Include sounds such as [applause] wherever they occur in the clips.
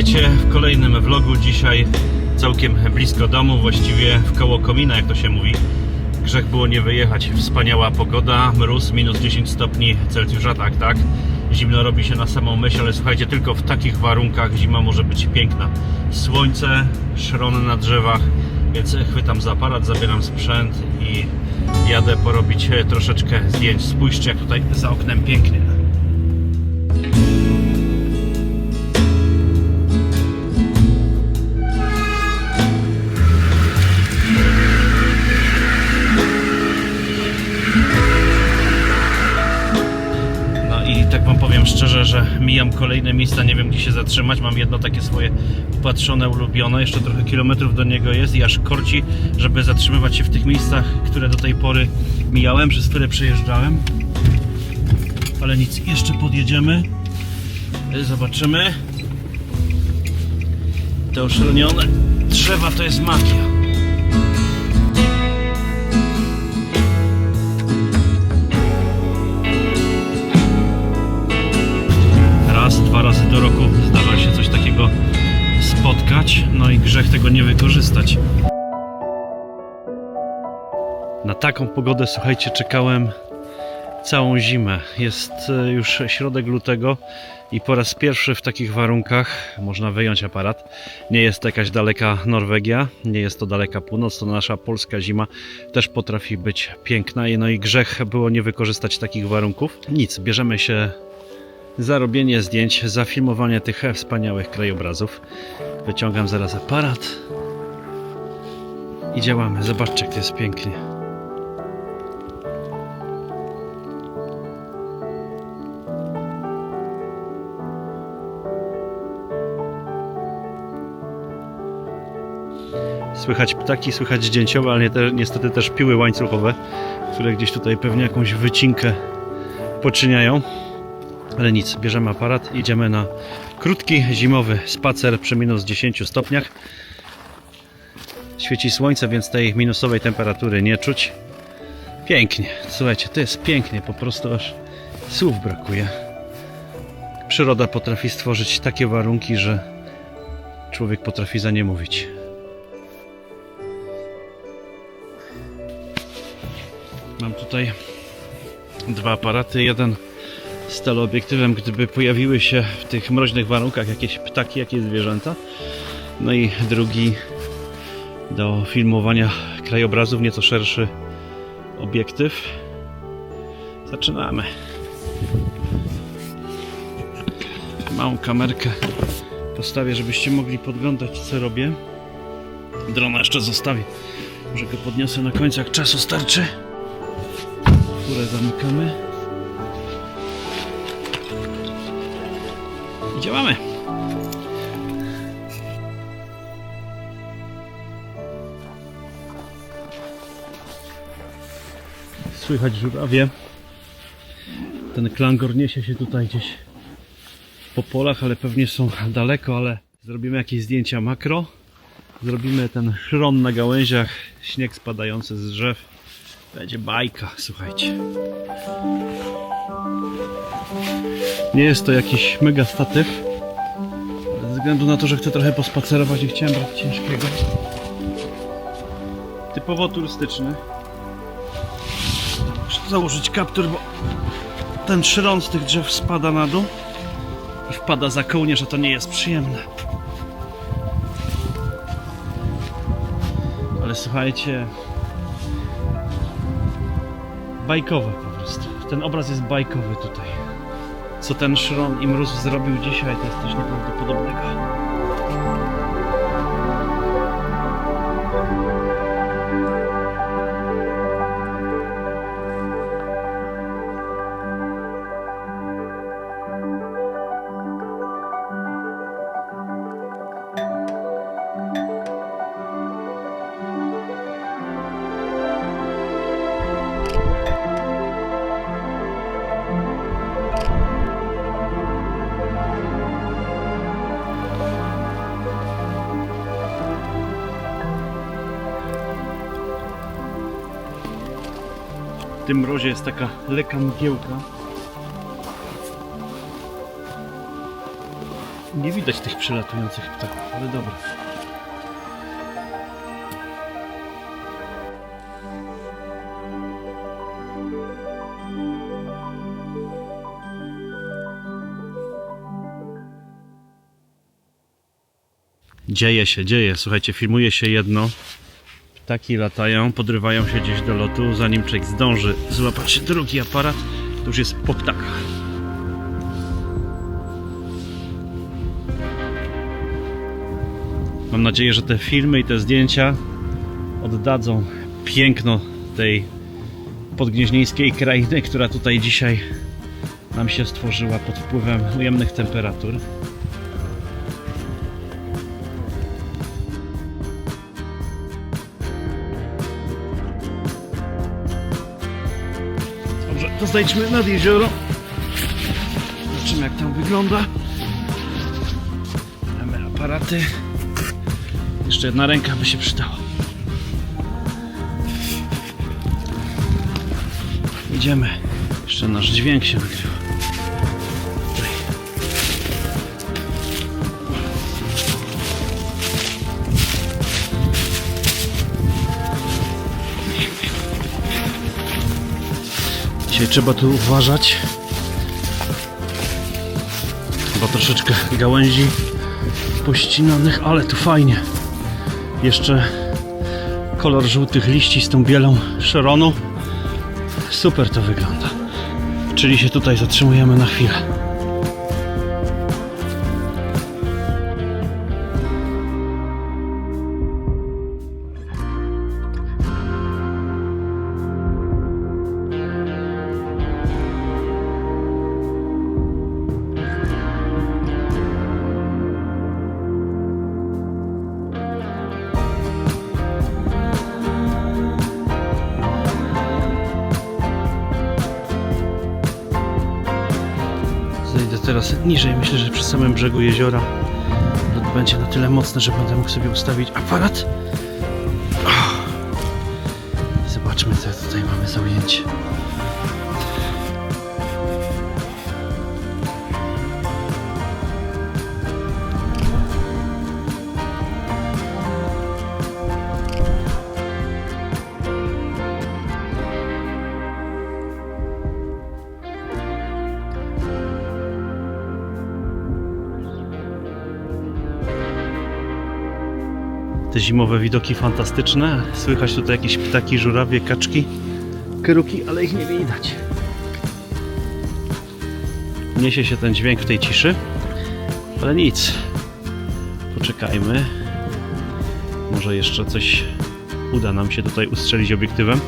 Witajcie w kolejnym vlogu. Dzisiaj całkiem blisko domu, właściwie w koło komina, jak to się mówi. Grzech było nie wyjechać. Wspaniała pogoda, mróz, minus 10 stopni Celsjusza, tak, tak. Zimno robi się na samą myśl, ale słuchajcie, tylko w takich warunkach zima może być piękna. Słońce, szron na drzewach, więc chwytam za aparat, zabieram sprzęt i jadę porobić troszeczkę zdjęć. Spójrzcie, jak tutaj za oknem pięknie. Że mijam kolejne miejsca, nie wiem gdzie się zatrzymać. Mam jedno takie swoje upatrzone, ulubione, jeszcze trochę kilometrów do niego jest i aż korci, żeby zatrzymywać się w tych miejscach, które do tej pory mijałem, przez które przejeżdżałem. Ale nic, jeszcze podjedziemy. Zobaczymy. Te oszronione drzewa to jest magia. Roku zdarza się coś takiego spotkać, no i grzech tego nie wykorzystać. Na taką pogodę, słuchajcie, czekałem całą zimę. Jest e, już środek lutego i po raz pierwszy w takich warunkach można wyjąć aparat. Nie jest to jakaś daleka Norwegia, nie jest to daleka północ, to nasza polska zima też potrafi być piękna. No i grzech było nie wykorzystać takich warunków. Nic, bierzemy się za robienie zdjęć, za filmowanie tych wspaniałych krajobrazów. Wyciągam zaraz aparat i działamy. Zobaczcie, jak to jest pięknie. Słychać ptaki, słychać dzięcioły, ale nie te, niestety też piły łańcuchowe, które gdzieś tutaj pewnie jakąś wycinkę poczyniają. Ale nic, bierzemy aparat, idziemy na krótki zimowy spacer przy minus 10 stopniach. Świeci słońce, więc tej minusowej temperatury nie czuć. Pięknie, słuchajcie, to jest pięknie, po prostu aż słów brakuje. Przyroda potrafi stworzyć takie warunki, że człowiek potrafi za nie mówić. Mam tutaj dwa aparaty. Jeden z teleobiektywem, gdyby pojawiły się w tych mroźnych warunkach jakieś ptaki, jakieś zwierzęta. No i drugi do filmowania krajobrazów, nieco szerszy obiektyw. Zaczynamy. Małą kamerkę postawię, żebyście mogli podglądać co robię. Drona jeszcze zostawię. Może go podniosę na końcu, jak czasu starczy. Furę zamykamy. Działamy. Słychać żurawie. Ten klangor niesie się tutaj gdzieś po polach, ale pewnie są daleko, ale zrobimy jakieś zdjęcia makro. Zrobimy ten szron na gałęziach, śnieg spadający z drzew. Będzie bajka, słuchajcie. Nie jest to jakiś mega statyw. Ze względu na to, że chcę trochę pospacerować i chciałem brać ciężkiego. Typowo turystyczny. Muszę założyć kaptur, bo ten szron z tych drzew spada na dół i wpada za kołnierz, a to nie jest przyjemne. Ale słuchajcie, bajkowe. Ten obraz jest bajkowy tutaj. Co ten szron i mróz zrobił dzisiaj, to jest coś nieprawdopodobnego. Tym mrozie jest taka lekka mgiełka. Nie widać tych przelatujących ptaków, ale dobra. Dzieje się, dzieje. Słuchajcie, filmuje się jedno. Ptaki latają, podrywają się gdzieś do lotu. Zanim człowiek zdąży złapać drugi aparat, to już jest po ptakach. Mam nadzieję, że te filmy i te zdjęcia oddadzą piękno tej podgnieźnieńskiej krainy, która tutaj dzisiaj nam się stworzyła pod wpływem ujemnych temperatur. To zejdźmy nad jezioro. Zobaczymy jak tam wygląda. Mamy aparaty. Jeszcze jedna ręka by się przydała. Idziemy. Jeszcze nasz dźwięk się nagrywa. Dzisiaj trzeba tu uważać, bo troszeczkę gałęzi pościnanych, ale tu fajnie. Jeszcze kolor żółtych liści z tą bielą szeronu. Super to wygląda. Czyli się tutaj zatrzymujemy na chwilę. Niżej. Myślę, że przy samym brzegu jeziora będzie na tyle mocny, że będę mógł sobie ustawić aparat. Zobaczmy, co tutaj mamy za ujęcie. Te zimowe widoki fantastyczne. Słychać tutaj jakieś ptaki, żurawie, kaczki, kryuki, ale ich nie widać. Niesie się ten dźwięk w tej ciszy, ale nic. Poczekajmy. Może jeszcze coś uda nam się tutaj ustrzelić obiektywem.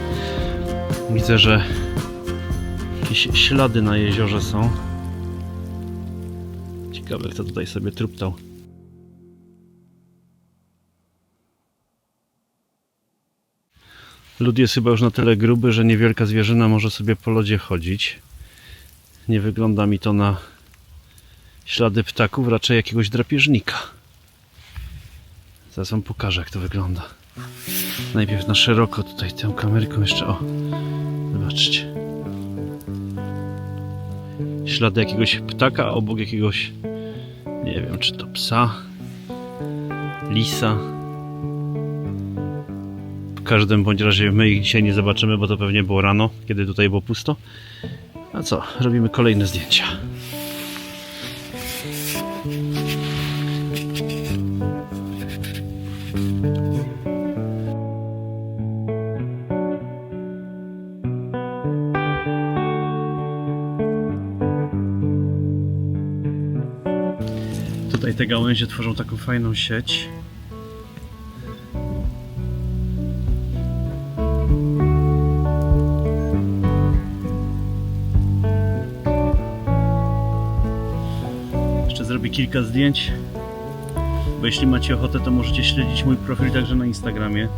Widzę, że jakieś ślady na jeziorze są. Ciekawe, kto tutaj sobie truptał. Lód jest chyba już na tyle gruby, że niewielka zwierzyna może sobie po lodzie chodzić. Nie wygląda mi to na ślady ptaków, raczej jakiegoś drapieżnika. Zaraz wam pokażę, jak to wygląda. Najpierw na szeroko tutaj tą kamerką jeszcze o. Zobaczcie. Ślady jakiegoś ptaka obok jakiegoś nie wiem, czy to psa, lisa. W każdym bądź razie my ich dzisiaj nie zobaczymy, bo to pewnie było rano, kiedy tutaj było pusto. A co? Robimy kolejne zdjęcia. Tutaj te gałęzie tworzą taką fajną sieć. Kilka zdjęć. Bo jeśli macie ochotę, to możecie śledzić mój profil także na Instagramie.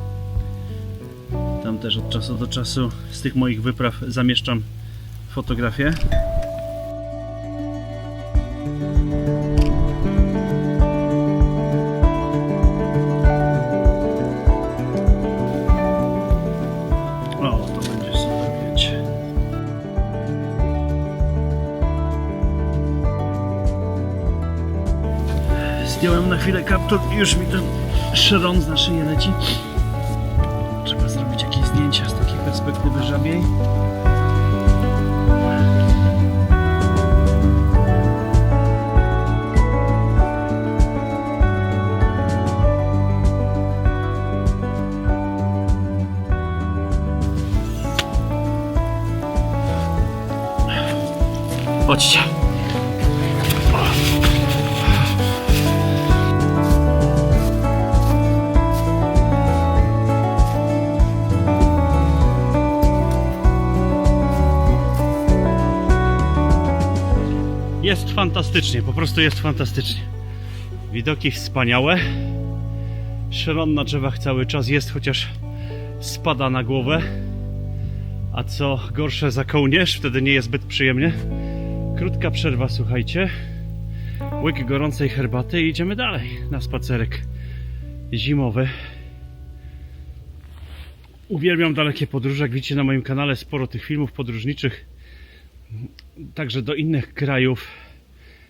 Tam też od czasu do czasu z tych moich wypraw zamieszczam fotografie. Kaptur i już mi ten szeron z naszej leci. Trzeba zrobić jakieś zdjęcia z takiej perspektywy żabiej. Chodźcie. Fantastycznie, po prostu jest fantastycznie. Widoki wspaniałe. Szalon na drzewach cały czas jest, chociaż spada na głowę. A co gorsze za kołnierz, wtedy nie jest zbyt przyjemnie. Krótka przerwa, słuchajcie. Łyk gorącej herbaty i idziemy dalej na spacerek zimowy. Uwielbiam dalekie podróże. Jak widzicie na moim kanale sporo tych filmów podróżniczych. Także do innych krajów.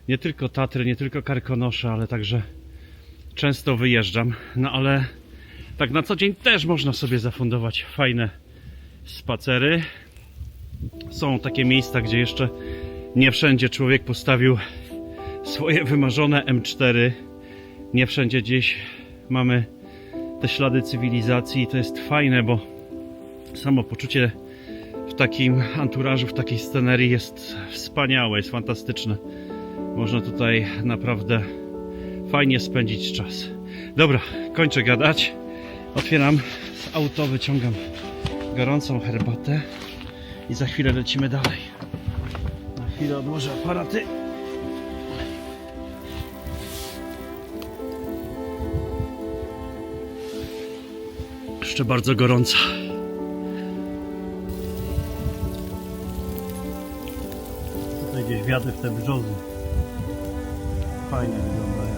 Nie tylko Tatry, nie tylko Karkonosze, ale także często wyjeżdżam. No ale tak na co dzień też można sobie zafundować fajne spacery. Są takie miejsca, gdzie jeszcze nie wszędzie człowiek postawił swoje wymarzone M4. Nie wszędzie gdzieś mamy te ślady cywilizacji i to jest fajne, bo samo poczucie w takim anturażu, w takiej scenerii jest wspaniałe, jest fantastyczne. Można tutaj naprawdę fajnie spędzić czas. Dobra, kończę gadać. Otwieram auto, wyciągam gorącą herbatę i za chwilę lecimy dalej. Na chwilę odłożę aparaty. Jeszcze bardzo gorąca. Tutaj gdzieś wiadę w te brzozy. Fajnie wyglądają.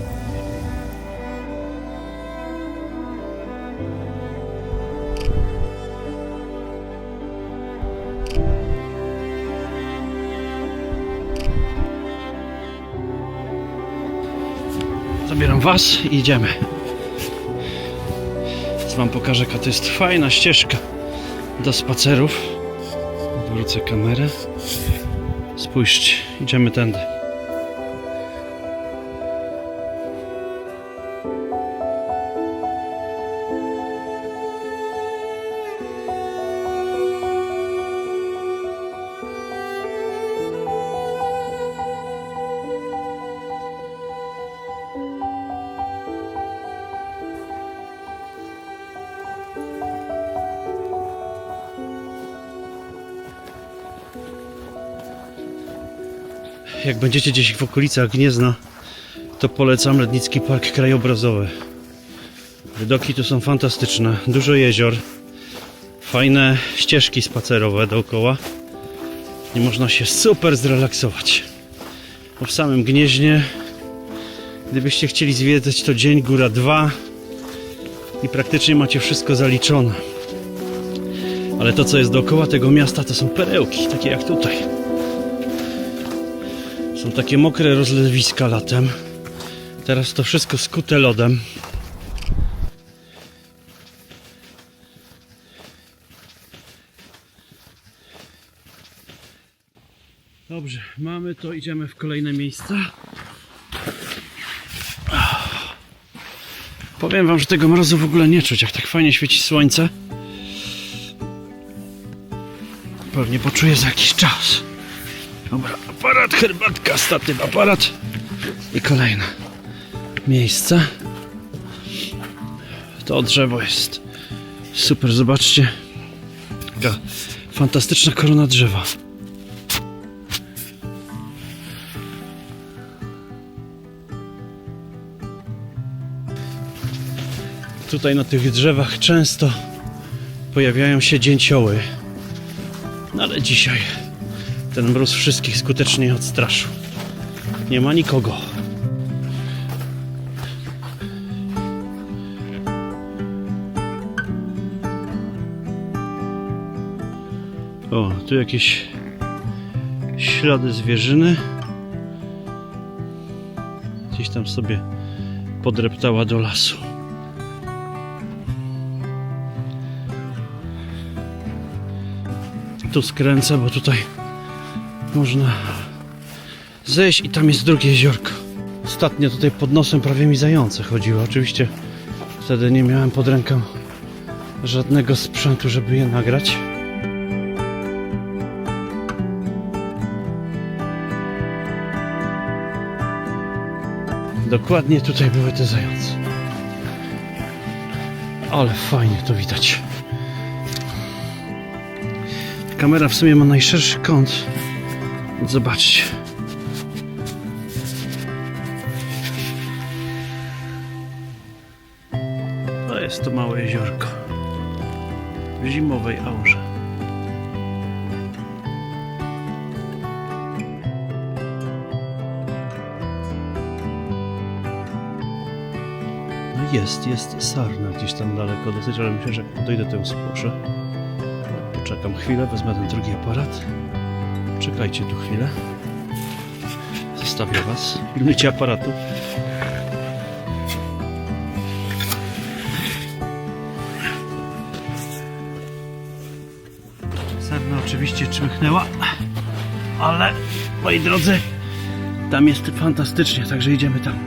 Zabieram Was i idziemy. Teraz Wam pokażę, jaka to jest fajna ścieżka do spacerów. Odwrócę kamerę. Spójrzcie, idziemy tędy. Jak będziecie gdzieś w okolicach Gniezna, to polecam Lednicki Park Krajobrazowy. Widoki tu są fantastyczne, dużo jezior, fajne ścieżki spacerowe dookoła i można się super zrelaksować. Bo w samym Gnieźnie, gdybyście chcieli zwiedzać, to dzień, góra dwa i praktycznie macie wszystko zaliczone. Ale to, co jest dookoła tego miasta, to są perełki, takie jak tutaj. Są takie mokre rozlewiska latem. Teraz to wszystko skute lodem. Dobrze, mamy to, idziemy w kolejne miejsca. Powiem wam, że tego mrozu w ogóle nie czuć, jak tak fajnie świeci słońce. Pewnie poczuję za jakiś czas. Dobra, aparat, herbatka, statyw, aparat i kolejne miejsce. To drzewo jest super, zobaczcie. Taka fantastyczna korona drzewa. Tutaj na tych drzewach często pojawiają się dzięcioły. No ale dzisiaj ten mróz wszystkich skutecznie odstraszył. Nie ma nikogo. O, tu jakieś ślady zwierzyny. Gdzieś tam sobie podreptała do lasu. Tu skręcę, bo tutaj można zejść i tam jest drugie jeziorko. Ostatnio tutaj pod nosem prawie mi zające chodziło. Oczywiście wtedy nie miałem pod ręką żadnego sprzętu, żeby je nagrać. Dokładnie tutaj były te zające. Ale fajnie to widać. Kamera w sumie ma najszerszy kąt. Zobaczcie. To jest to małe jeziorko. W zimowej aurze. No jest, jest sarna gdzieś tam daleko dosyć, ale myślę, że jak dojdę to ją spłoszę. Poczekam chwilę, wezmę ten drugi aparat. Czekajcie tu chwilę. Zostawię was. Pilnujcie aparatu. Sarna oczywiście czmychnęła, ale moi drodzy, tam jest fantastycznie, także idziemy tam.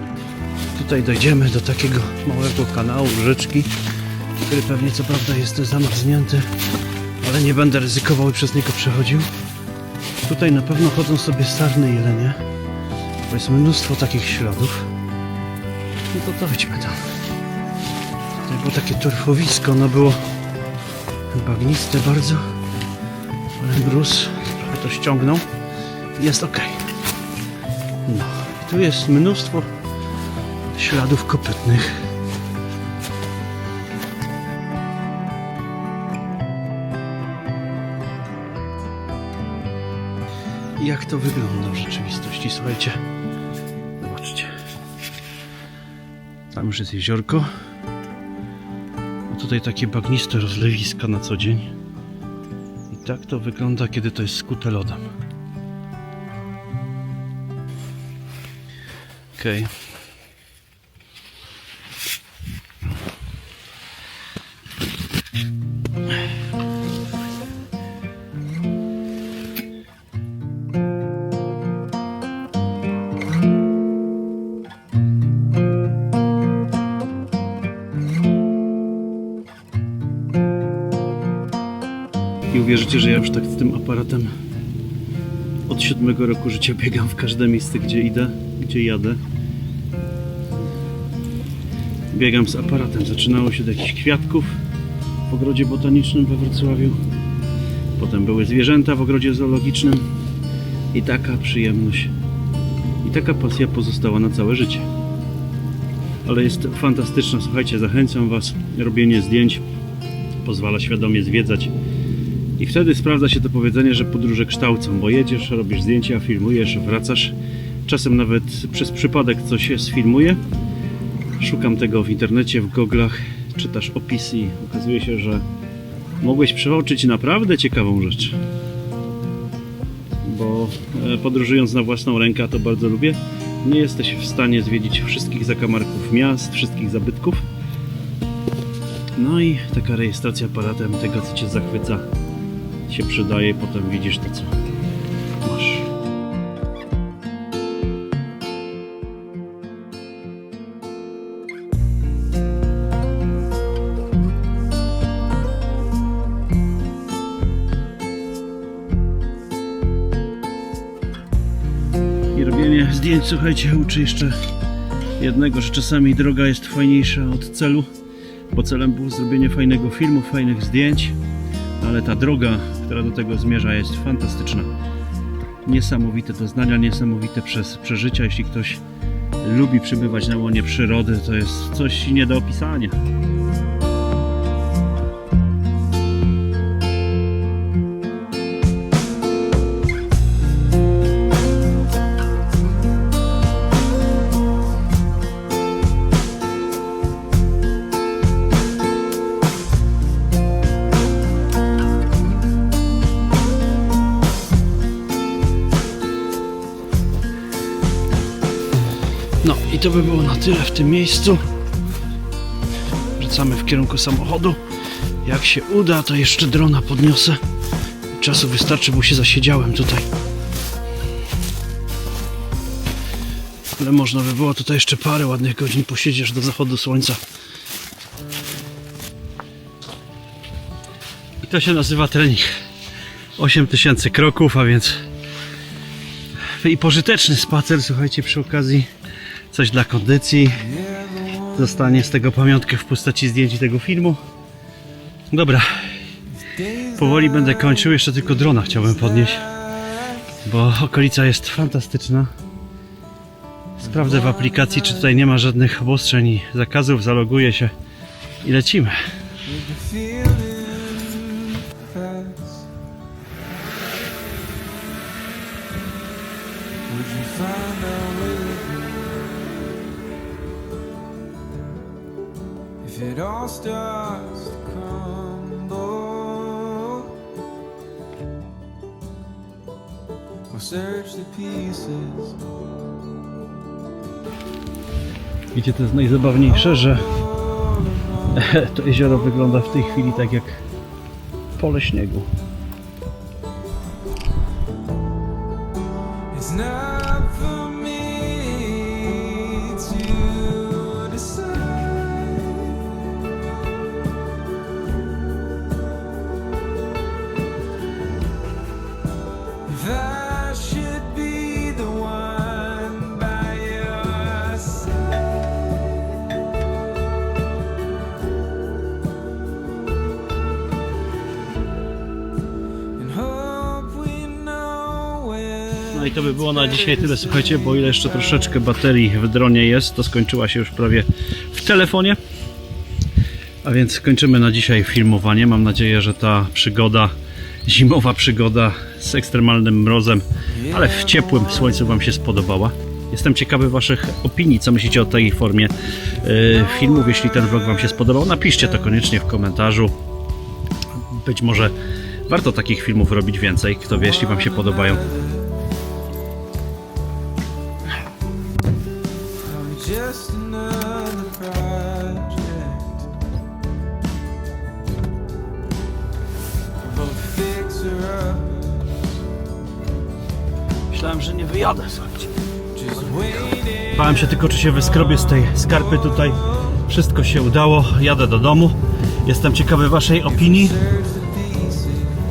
Tutaj dojdziemy do takiego małego kanału, rzeczki, który pewnie co prawda jest zamarznięty, ale nie będę ryzykował i przez niego przechodził. Tutaj na pewno chodzą sobie sarny jelenie, bo jest mnóstwo takich śladów. No to dojdźmy tam. Tutaj było takie torfowisko, ono było bagniste bardzo, ale gruz trochę to ściągnął. Jest ok. No, tu jest mnóstwo śladów kopytnych. Jak to wygląda w rzeczywistości? Słuchajcie, zobaczcie. Tam już jest jeziorko. A tutaj takie bagniste rozlewiska na co dzień. I tak to wygląda, kiedy to jest skute lodem. Okej. Nie aparatem od siódmego roku życia biegam w każde miejsce, gdzie idę, gdzie jadę. Biegam z aparatem. Zaczynało się od jakichś kwiatków w ogrodzie botanicznym we Wrocławiu. Potem były zwierzęta w ogrodzie zoologicznym. I taka przyjemność. I taka pasja pozostała na całe życie. Ale jest fantastyczna. Słuchajcie, zachęcam Was. Robienie zdjęć pozwala świadomie zwiedzać i wtedy sprawdza się to powiedzenie, że podróże kształcą, bo jedziesz, robisz zdjęcia, filmujesz, wracasz. Czasem nawet przez przypadek coś się sfilmuje. Szukam tego w internecie, w goglach, czytasz opisy i okazuje się, że mogłeś przeoczyć naprawdę ciekawą rzecz. Bo e, podróżując na własną rękę, to bardzo lubię, nie jesteś w stanie zwiedzić wszystkich zakamarków miast, wszystkich zabytków. No i taka rejestracja aparatem tego, co Cię zachwyca, się przydaje, potem widzisz to, co masz. I robienie zdjęć, słuchajcie, uczy jeszcze jednego, że czasami droga jest fajniejsza od celu, bo celem było zrobienie fajnego filmu, fajnych zdjęć, ale ta droga, która do tego zmierza, jest fantastyczna. Niesamowite doznania, niesamowite przez przeżycia. Jeśli ktoś lubi przybywać na łonie przyrody, to jest coś nie do opisania. I to by było na tyle w tym miejscu. Wracamy w kierunku samochodu. Jak się uda, to jeszcze drona podniosę. Czasu wystarczy, bo się zasiedziałem tutaj. Ale można by było tutaj jeszcze parę ładnych godzin posiedzieć do zachodu słońca. I to się nazywa trening. 8000 kroków, a więc i pożyteczny spacer, słuchajcie, przy okazji coś dla kondycji. Zostanie z tego pamiątkę w postaci zdjęć tego filmu. Dobra, powoli będę kończył, jeszcze tylko drona chciałbym podnieść, bo okolica jest fantastyczna. Sprawdzę w aplikacji, czy tutaj nie ma żadnych obostrzeń i zakazów, zaloguję się i lecimy. If it all starts to crumble? Or search the pieces. Wiecie, to jest najzabawniejsze, że [laughs] to jezioro wygląda w tej chwili tak jak pole śniegu. I to by było na dzisiaj tyle, słuchajcie, bo ile jeszcze troszeczkę baterii w dronie jest, to skończyła się już prawie w telefonie. A więc kończymy na dzisiaj filmowanie. Mam nadzieję, że ta przygoda, zimowa przygoda z ekstremalnym mrozem, ale w ciepłym słońcu Wam się spodobała. Jestem ciekawy Waszych opinii, co myślicie o tej formie yy, filmów. Jeśli ten vlog Wam się spodobał, napiszcie to koniecznie w komentarzu. Być może warto takich filmów robić więcej. Kto wie, jeśli Wam się podobają. Just another project of fixer Myślałem, że nie wyjadę, słuchajcie. just waiting. Bałem się tylko, czy się wyskrobię z tej skarpy tutaj. Wszystko się udało. Jadę do domu. Jestem ciekawy Waszej opinii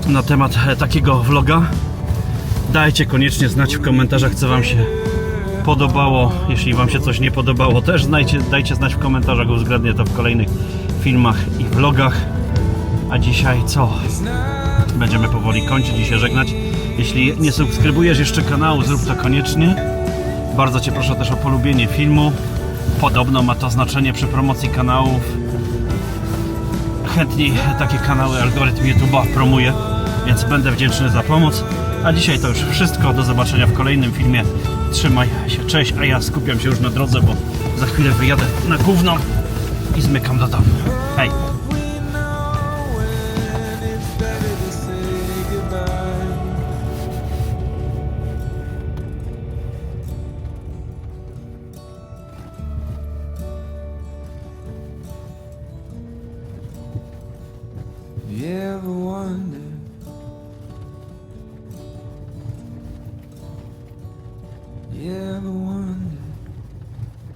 na temat e, takiego vloga. Dajcie koniecznie znać w komentarzach, co Wam się podobało. Jeśli Wam się coś nie podobało, też znajcie, dajcie znać w komentarzach. Uwzględnię to w kolejnych filmach i vlogach. A dzisiaj co? Będziemy powoli kończyć i się żegnać. Jeśli nie subskrybujesz jeszcze kanału, zrób to koniecznie. Bardzo Cię proszę też o polubienie filmu. Podobno ma to znaczenie przy promocji kanałów. Chętniej takie kanały algorytm YouTube'a promuje, więc będę wdzięczny za pomoc. A dzisiaj to już wszystko. Do zobaczenia w kolejnym filmie. Trzymaj się, cześć, a ja skupiam się już na drodze, bo za chwilę wyjadę na gówno i zmykam do domu. Hej!